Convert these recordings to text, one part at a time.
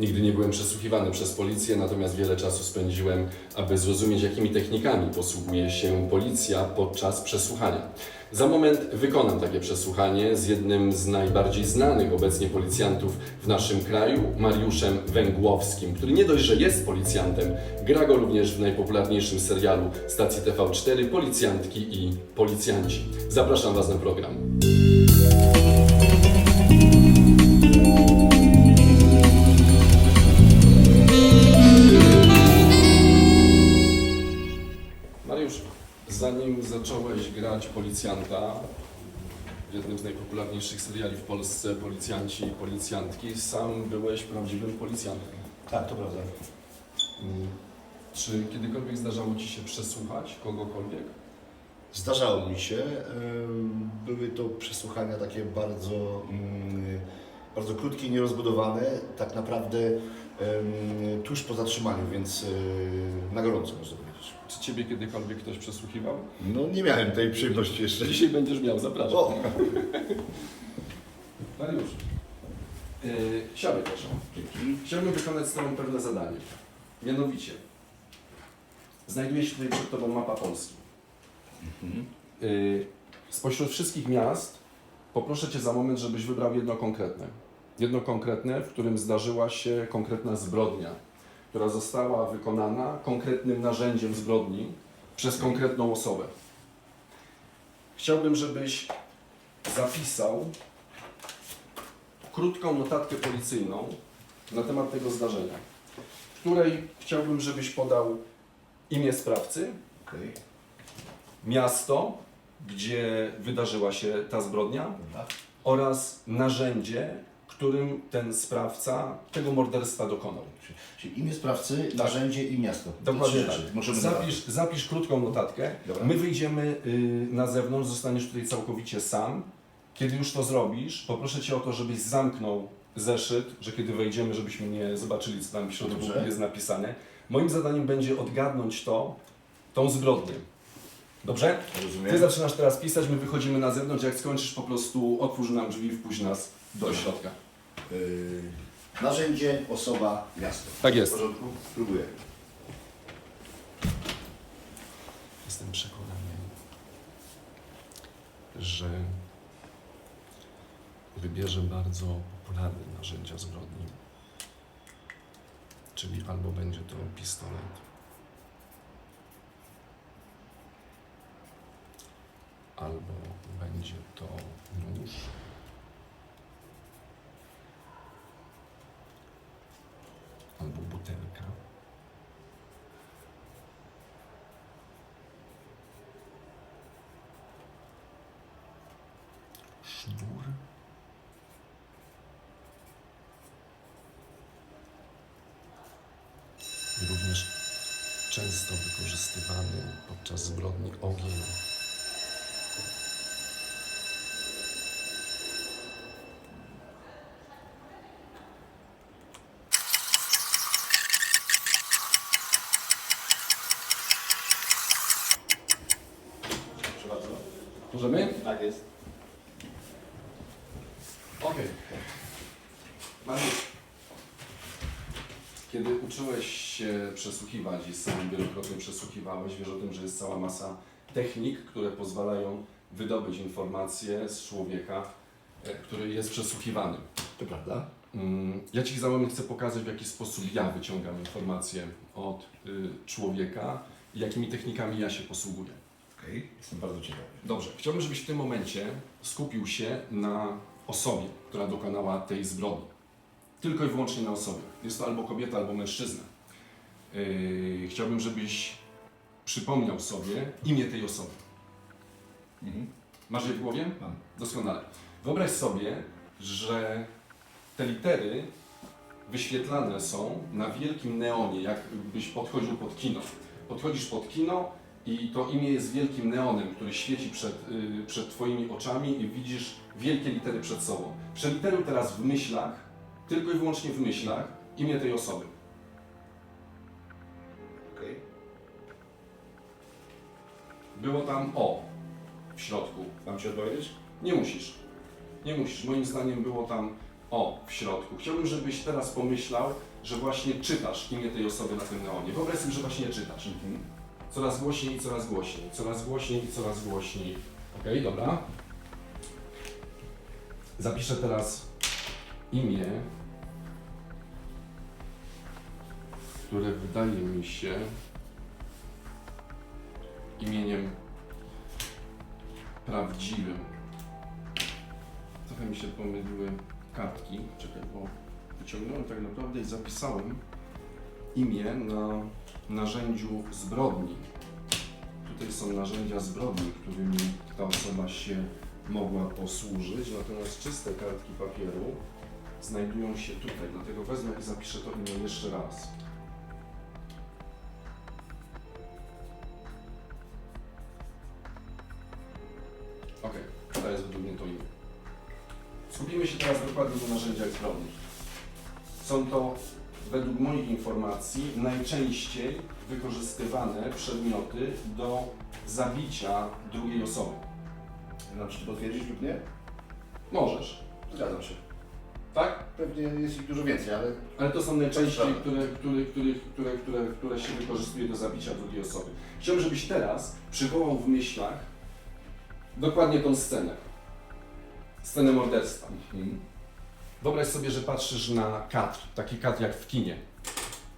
Nigdy nie byłem przesłuchiwany przez policję, natomiast wiele czasu spędziłem, aby zrozumieć, jakimi technikami posługuje się policja podczas przesłuchania. Za moment wykonam takie przesłuchanie z jednym z najbardziej znanych obecnie policjantów w naszym kraju, Mariuszem Węgłowskim, który nie dość, że jest policjantem, gra go również w najpopularniejszym serialu stacji TV4 Policjantki i Policjanci. Zapraszam Was na program. Grać policjanta w jednym z najpopularniejszych seriali w Polsce, Policjanci i Policjantki, sam byłeś prawdziwym policjantem. Tak, to prawda. Mm. Czy kiedykolwiek zdarzało Ci się przesłuchać kogokolwiek? Zdarzało mi się. Były to przesłuchania takie bardzo, mm, bardzo krótkie i nierozbudowane, tak naprawdę tuż po zatrzymaniu, więc e, na gorąco można. Czy Ciebie kiedykolwiek ktoś przesłuchiwał? No nie miałem tej przyjemności jeszcze. Dzisiaj będziesz miał, zapraszam. O, Mariusz, yy, siadaj proszę. Chciałbym wykonać z Tobą pewne zadanie. Mianowicie, znajduje się tutaj przed Tobą mapa Polski. Yy, spośród wszystkich miast poproszę Cię za moment, żebyś wybrał jedno konkretne. Jedno konkretne, w którym zdarzyła się konkretna zbrodnia, która została wykonana konkretnym narzędziem zbrodni przez konkretną osobę. Chciałbym, żebyś zapisał krótką notatkę policyjną na temat tego zdarzenia, w której chciałbym, żebyś podał imię sprawcy, okej. miasto, gdzie wydarzyła się ta zbrodnia Dobra. oraz narzędzie, którym ten sprawca tego morderstwa dokonał. Czyli- imię sprawcy, narzędzie i miasto. Tak. Dokładnie tak. Możemy Zapisz, zapisz krótką notatkę. Dobra. My wyjdziemy y, na zewnątrz, zostaniesz tutaj całkowicie sam. Kiedy już to zrobisz, poproszę Cię o to, żebyś zamknął zeszyt, że kiedy wejdziemy, żebyśmy nie zobaczyli, co tam w środku Dobrze. jest napisane. Moim zadaniem będzie odgadnąć to, tą zbrodnię. Dobrze? Rozumiem. Ty zaczynasz teraz pisać, my wychodzimy na zewnątrz. Jak skończysz, po prostu otwórz nam drzwi, wpuść nas do środka. Y, narzędzie, osoba, miasto. Tak jest. W porządku? Spróbuję. Jestem przekonany, że wybierze bardzo popularne narzędzia zbrodni. Czyli albo będzie to pistolet, albo będzie to nóż, albo butelka. sznur. Również często wykorzystywany podczas zbrodni ogień. Proszę bardzo. Możemy? Tak jest. Okej. Mariusz, kiedy uczyłeś się przesłuchiwać i sam wielokrotnie przesłuchiwałeś, wiesz o tym, że jest cała masa technik, które pozwalają wydobyć informacje z człowieka, e, który jest przesłuchiwany. To prawda. Mm, Ja Ci za moment chcę pokazać, w jaki sposób ja wyciągam informacje od y, człowieka i jakimi technikami ja się posługuję. Okej. Jestem bardzo ciekawy. Dobrze, chciałbym, żebyś w tym momencie skupił się na osobie, która dokonała tej zbrodni. Tylko i wyłącznie na osobie. Jest to albo kobieta, albo mężczyzna. Yy, chciałbym, żebyś przypomniał sobie imię tej osoby. Mhm. Masz je w głowie? Mam. Doskonale. Wyobraź sobie, że te litery wyświetlane są na wielkim neonie, jakbyś podchodził pod kino. Podchodzisz pod kino i to imię jest wielkim neonem, który świeci przed, y, przed Twoimi oczami i widzisz wielkie litery przed sobą. Przeliteruj teraz w myślach, tylko i wyłącznie w myślach, imię tej osoby. Okej. Było tam O w środku. Mam Ci odpowiedzieć? Nie musisz. Nie musisz. Moim zdaniem było tam O, w środku. Chciałbym, żebyś teraz pomyślał, że właśnie czytasz imię tej osoby na tym neonie. Wyobraź sobie, że właśnie czytasz. Coraz głośniej coraz głośniej, coraz głośniej i coraz głośniej. Ok, dobra. Zapiszę teraz imię, które wydaje mi się imieniem prawdziwym. Trochę mi się pomyliły kartki. Czekaj, bo wyciągnąłem tak naprawdę i zapisałem imię na narzędziu zbrodni. Tutaj są narzędzia zbrodni, którymi ta osoba się mogła posłużyć, natomiast czyste kartki papieru znajdują się tutaj, dlatego wezmę i zapiszę to imię jeszcze raz. Ok, to jest według mnie to imię. Skupimy się teraz dokładnie na narzędziach zbrodni. Są to, według moich informacji, najczęściej wykorzystywane przedmioty do zabicia drugiej osoby. Nam czy potwierdzić lub nie? Możesz, Zgadzam się. tak? Pewnie jest ich dużo więcej, ale Ale to są najczęściej, które, które, które, które, które, które się wykorzystuje do zabicia drugiej osoby. Chciałbym, żebyś teraz przywołał w myślach dokładnie tą scenę. Scenę morderstwa. Wyobraź sobie, że patrzysz na kadr, taki kadr jak w kinie,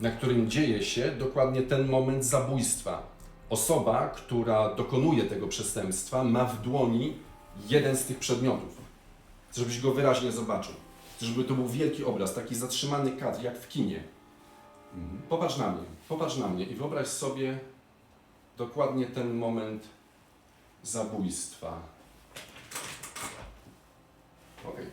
na którym dzieje się dokładnie ten moment zabójstwa. Osoba, która dokonuje tego przestępstwa, ma w dłoni jeden z tych przedmiotów. Chcę, żebyś go wyraźnie zobaczył. Chcę, żeby to był wielki obraz, taki zatrzymany kadr, jak w kinie. Popatrz na mnie, popatrz na mnie i wyobraź sobie dokładnie ten moment zabójstwa. Okej.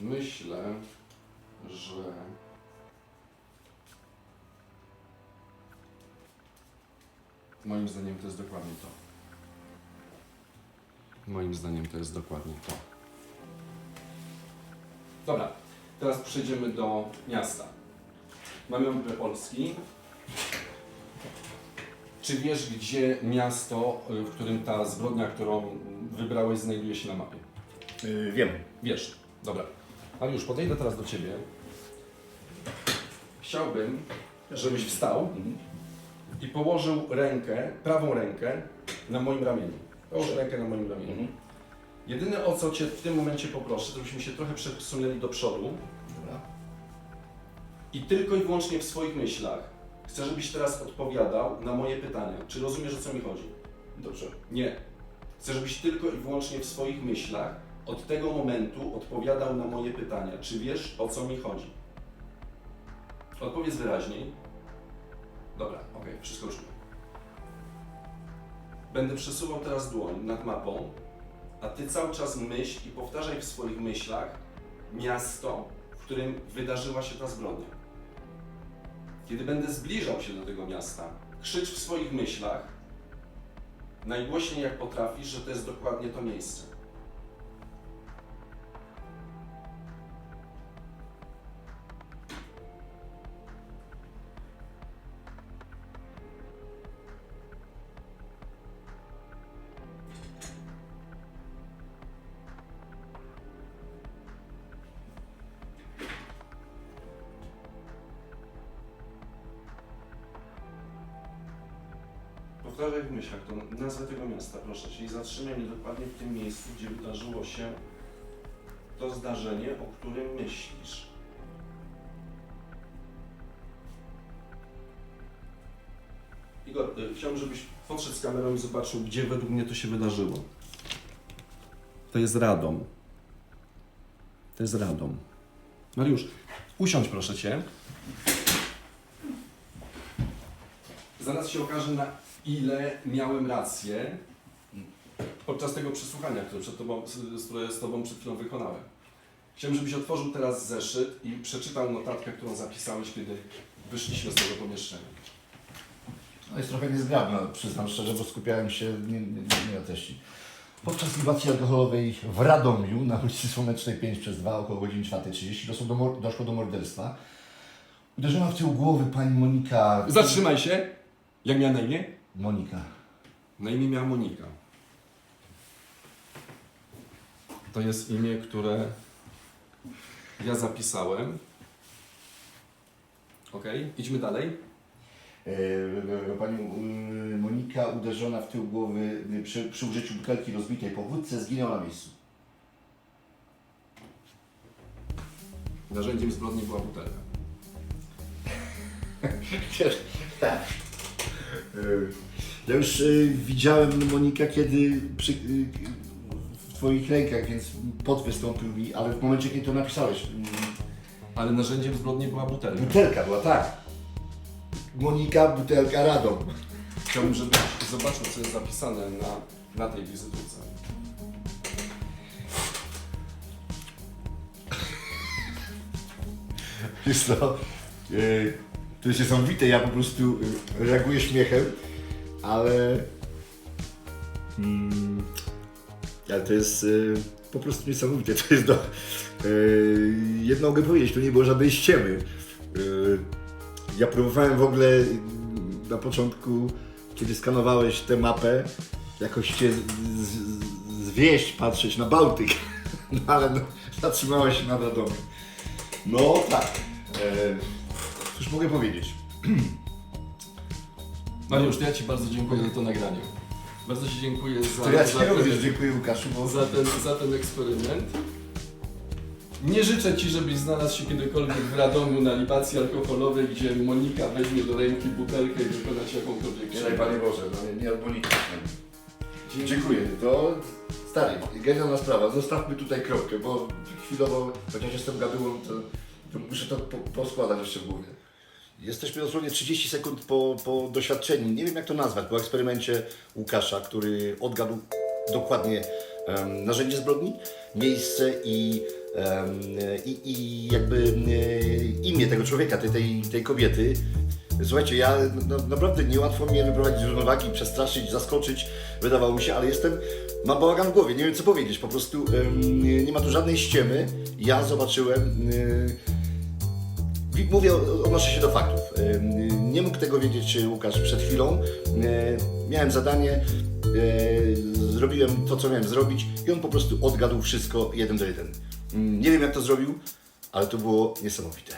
Myślę, że moim zdaniem to jest dokładnie to. Moim zdaniem to jest dokładnie to. Dobra, teraz przejdziemy do miasta. Mamy mapę Polski. Czy wiesz, gdzie miasto, w którym ta zbrodnia, którą wybrałeś, znajduje się na mapie? yy, wiem. Wiesz. Dobra. Mariusz, podejdę teraz do Ciebie. Chciałbym, żebyś wstał i położył rękę, prawą rękę na moim ramieniu. Połóż rękę na moim ramieniu. Mhm. Jedyne o co Cię w tym momencie poproszę, żebyśmy się trochę przesunęli do przodu Dobra. i tylko i wyłącznie w swoich myślach chcę, żebyś teraz odpowiadał na moje pytania. Czy rozumiesz, o co mi chodzi? Dobrze. Nie. Chcę, żebyś tylko i wyłącznie w swoich myślach od tego momentu odpowiadał na moje pytania. Czy wiesz, o co mi chodzi? Odpowiedz wyraźniej. Dobra, okej, wszystko już wiem. Będę przesuwał teraz dłoń nad mapą, a ty cały czas myśl i powtarzaj w swoich myślach miasto, w którym wydarzyła się ta zbrodnia. Kiedy będę zbliżał się do tego miasta, krzycz w swoich myślach, najgłośniej jak potrafisz, że to jest dokładnie to miejsce. Powtarzaj w myślach to nazwę tego miasta, proszę Cię, i zatrzymaj mnie dokładnie w tym miejscu, gdzie wydarzyło się to zdarzenie, o którym myślisz. Igor, y, chciałbym, żebyś podszedł z kamerą i zobaczył, gdzie według mnie to się wydarzyło. To jest Radom. To jest Radom. Mariusz, usiądź proszę Cię. Zaraz się okaże, na ile miałem rację podczas tego przesłuchania, które, przed tobą, z- które z Tobą przed chwilą wykonałem. Chciałbym, żebyś otworzył teraz zeszyt i przeczytał notatkę, którą zapisałeś, kiedy wyszliśmy z tego pomieszczenia. No jest trochę niezgrabna, przyznam szczerze, bo skupiałem się nie, nie, nie na treści. Podczas libacji alkoholowej w Radomiu na ulicy Słonecznej 5 przez 2 około godziny 4.30 doszło do, doszło do morderstwa. Uderzyła w tył głowy pani Monika. Zatrzymaj się! Jak miała na imię? Monika. Na imię miała Monika. To jest imię, które ja zapisałem. Ok, idźmy dalej. E, Pani e, Monika uderzona w tył głowy e, przy, przy użyciu butelki rozbitej po wódce zginęła na miejscu. Narzędziem zbrodni była butelka. tak. E, Ja już e, widziałem Monika, kiedy przy, e, w Twoich rękach, więc pot wystąpił mi, ale w momencie, kiedy to napisałeś, mm, Ale narzędziem zbrodni była butelka. butelka była, tak. Monika, butelka, Radom. Chciałbym, żebyś zobaczył, co jest zapisane na, na tej wizytówce. Jest to, e, to jest niesamowite, ja po prostu e, reaguję śmiechem, ale, mm, ale to jest e, po prostu niesamowite. To jest do, e, jedno mogę powiedzieć, to nie było żadnej ściemy. E, ja próbowałem w ogóle na początku, kiedy skanowałeś tę mapę, jakoś cię z, z, zwieść, patrzeć na Bałtyk, no, ale no, zatrzymałeś się nad Radomiem. No tak. E, cóż mogę powiedzieć? Mariusz, to ja Ci bardzo dziękuję za to nagranie. Bardzo Ci dziękuję za, To ja za, Ci ten, również dziękuję Łukaszu, bo za, ten, za ten eksperyment. Nie życzę Ci, żebyś znalazł się kiedykolwiek w Radomiu na libacji alkoholowej, gdzie Monika weźmie do ręki butelkę i wykona Ci jakąkolwiek nie daj Panie Boże, no nie, nie odbonimy. Dziękuję. To stary, genialna sprawa. Zostawmy tutaj kropkę, bo chwilowo, chociaż jestem gadułą, to, to muszę to po, poskładać jeszcze w głowie. Jesteśmy dosłownie 30 sekund po, po doświadczeniu, nie wiem jak to nazwać, po eksperymencie Łukasza, który odgadł dokładnie em, narzędzie zbrodni, miejsce i, em, i, i jakby e, imię tego człowieka, tej, tej, tej kobiety. Słuchajcie, ja no, naprawdę niełatwo mnie wyprowadzić z równowagi, przestraszyć, zaskoczyć, wydawało mi się, ale jestem, mam bałagan w głowie, nie wiem co powiedzieć, po prostu em, nie, ma tu żadnej ściemy. Ja zobaczyłem, Wi- Mówię, odnoszę się do faktów. Nie mógł tego wiedzieć e, Łukasz przed chwilą. E, Miałem zadanie, e, zrobiłem to, co miałem zrobić i on po prostu odgadł wszystko jeden do jeden. Nie wiem, jak to zrobił, ale to było niesamowite.